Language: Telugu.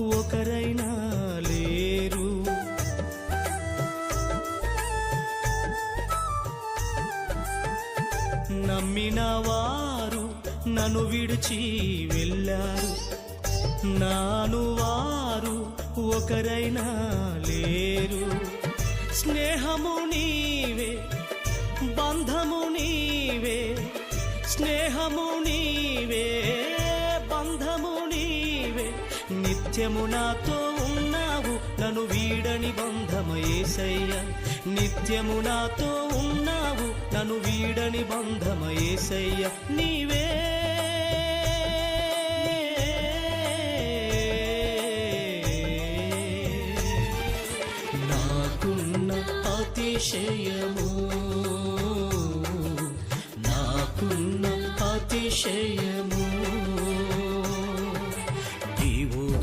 ఒకరైనా లేరు. నమ్మిన వారు నన్ను విడిచి వెళ్ళారు. నాను వారు ఒకరైనా లేరు. స్నేహము నీవే బంధము నీవే స్నేహము నీవే. నిత్యము నాతో ఉన్నావు. నన్ను వీడని బంధమయేసయ్య నిత్యము నాతో ఉన్నావు. నన్ను వీడని బంధమయేసయ్య నీవే. నాకున్న అతిశయము. నాకున్న అతిశయము.